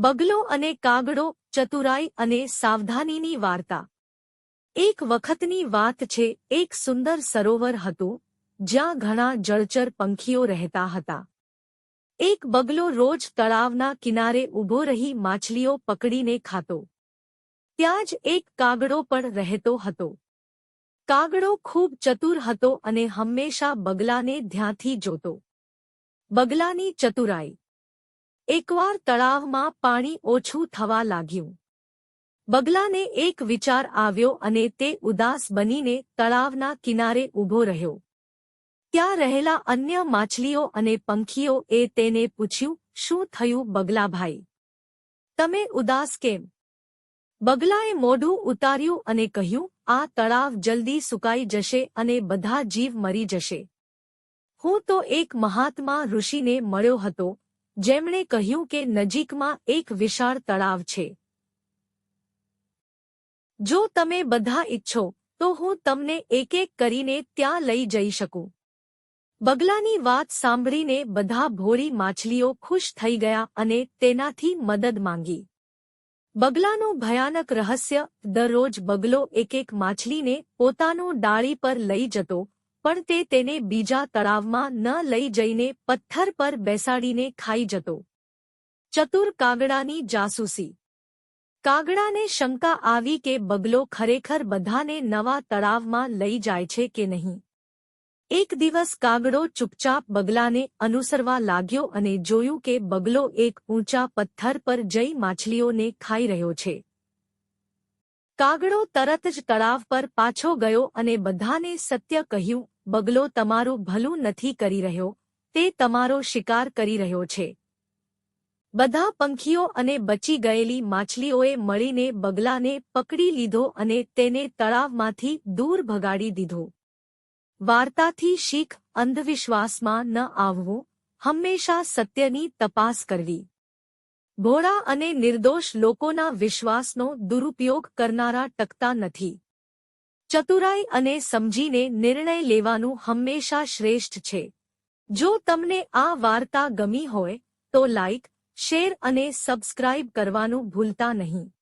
બગલો અને કાગડો, ચતુરાઈ અને સાવધાનીની વાર્તા. એક વખતની વાત છે, એક સુંદર સરોવર હતું, જ્યાં ઘણા જળચર પંખીઓ રહેતા હતા. એક બગલો રોજ તળાવના કિનારે ઊભો રહી માછલીઓ પકડીને ખાતો. ત્યાં જ એક કાગડો પણ રહેતો હતો. કાગડો ખૂબ ચતુર હતો અને હંમેશા બગલાને ધ્યાંથી જોતો. બગલાની ચતુરાઈ. એકવાર તળાવમાં પાણી ઓછું થવા લાગ્યું. બગલાને એક વિચાર આવ્યો અને તે ઉદાસ બનીને તળાવના કિનારે ઊભો રહ્યો. ત્યાં રહેલા અન્ય માછલીઓ અને પંખીઓએ તેને પૂછ્યું, શું થયું બગલાભાઈ? તમે ઉદાસ કેમ? બગલાએ મોઢું ઉતાર્યું અને કહ્યું, આ તળાવ જલ્દી સુકાઈ જશે અને બધા જીવ મરી જશે. હું તો એક મહાત્મા ઋષિને મળ્યો હતો જેમણે કહ્યું કે નજીકમાં એક વિશાળ તળાવ છે. જો તમે બધા ઈચ્છો, તો હું તમને એક એક કરીને ત્યાં લઈ જઈ શકું. બગલાની વાત સાંભળીને બધા ભોળી માછલીઓ ખુશ થઈ ગયા અને તેનાથી મદદ માંગી. બગલાનું ભયાનક રહસ્ય, દરરોજ બગલો એક એક માછલીને પોતાનું ડાળી પર લઈ જતો પણ તે તેને બીજા તળાવમાં ન લઈ જઈને પથ્થર પર બેસાડીને ખાઈ જતો. ચતુર કાગડાની જાસૂસી. કાગડાને શંકા આવી કે બગલો ખરેખર બધાને નવા તળાવમાં લઈ જાય છે કે નહીં. એક દિવસ કાગડો ચૂપચાપ બગલાને અનુસરવા લાગ્યો અને જોયું કે બગલો એક ઊંચા પથ્થર પર જઈ માછલીઓને ખાઈ રહ્યો છે. કાગડો તરત જ તળાવ પર પાછો ગયો અને બધાને સત્ય કહ્યું, બગલો તમારું ભલું નથી કરી રહ્યો, તે તમારો શિકાર કરી રહ્યો છે. બધા પંખીઓ અને બચી ગયેલી માછલીઓએ મળીને બગલાને પકડી લીધો અને તેને તળાવમાંથી દૂર ભગાડી દીધો. વાર્તાથી શીખ અંધવિશ્વાસમાં ન આવવું, હંમેશા સત્યની તપાસ કરવી. ભોળા અને નિર્દોષ લોકોના વિશ્વાસનો દુરુપયોગ કરનારા ટકતા નથી. ચતુરાઈ અને સમજીને નિર્ણય લેવાનું હંમેશા શ્રેષ્ઠ છે. જો તમને આ વાર્તા ગમી હોય, તો લાઇક શેર અને સબસ્ક્રાઇબ કરવાનું ભૂલતા નહીં.